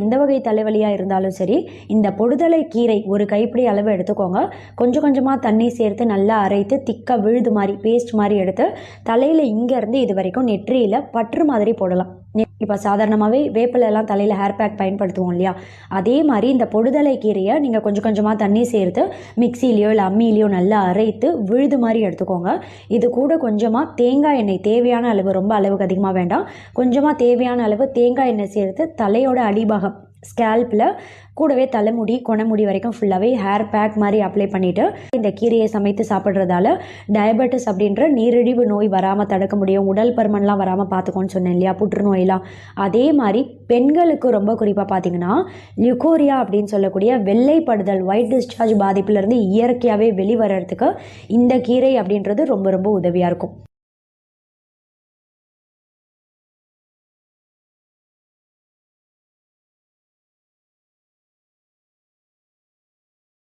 எந்த வகை தலைவலியாக இருந்தாலும் சரி இந்த பொடுதலை கீரை ஒரு கைப்பிடி அளவு எடுத்துக்கோங்க. கொஞ்சம் கொஞ்சமாக தண்ணி சேர்த்து நல்லா அரைத்து திக்காக விழுது மாதிரி பேஸ்ட் மாதிரி எடுத்து தலையில் இங்கேருந்து இது வரைக்கும் நெற்றியில் பற்று மாதிரி போடலாம். இப்போ சாதாரணமாகவே வேப்பிலெல்லாம் தலையில் ஹேர் பேக் பயன்படுத்துவோம் இல்லையா? அதே மாதிரி இந்த பொடுதலை கீரையை நீங்கள் கொஞ்சம் கொஞ்சமாக தண்ணி சேர்த்து மிக்சிலேயோ இல்லை அம்மியிலையோ நல்லா அரைத்து விழுது மாதிரி எடுத்துக்கோங்க. இது கூட கொஞ்சமாக தேங்காய் எண்ணெய் தேவையான அளவு ரொம்ப அளவுக்கு அதிகமாக வேண்டாம். கொஞ்சமாக தேவையான அளவு தேங்காய் எண்ணெய் சேர்த்து தலையோட அடிபாகம் ஸ்கேல்பில் கூடவே தலைமுடி கொனைமுடி வரைக்கும் ஃபுல்லாகவே ஹேர் பேக் மாதிரி அப்ளை பண்ணிவிட்டு இந்த கீரையை சமைத்து சாப்பிட்றதால டயபெட்டிஸ் அப்படின்ற நீரிழிவு நோய் வராமல் தடுக்க முடியும் உடல் பருமன்லாம் வராமல் பார்த்துக்கோன்னு சொன்னேன் இல்லையா புற்றுநோயெல்லாம். அதே மாதிரி பெண்களுக்கு ரொம்ப குறிப்பாக பார்த்தீங்கன்னா லியூகோரியா அப்படின்னு சொல்லக்கூடிய வெள்ளைப்படுதல் ஒயிட் டிஸ்சார்ஜ் பாதிப்புலேருந்து இயற்கையாகவே வெளிவரத்துக்கு இந்த கீரை அப்படின்றது ரொம்ப ரொம்ப உதவியாக இருக்கும்.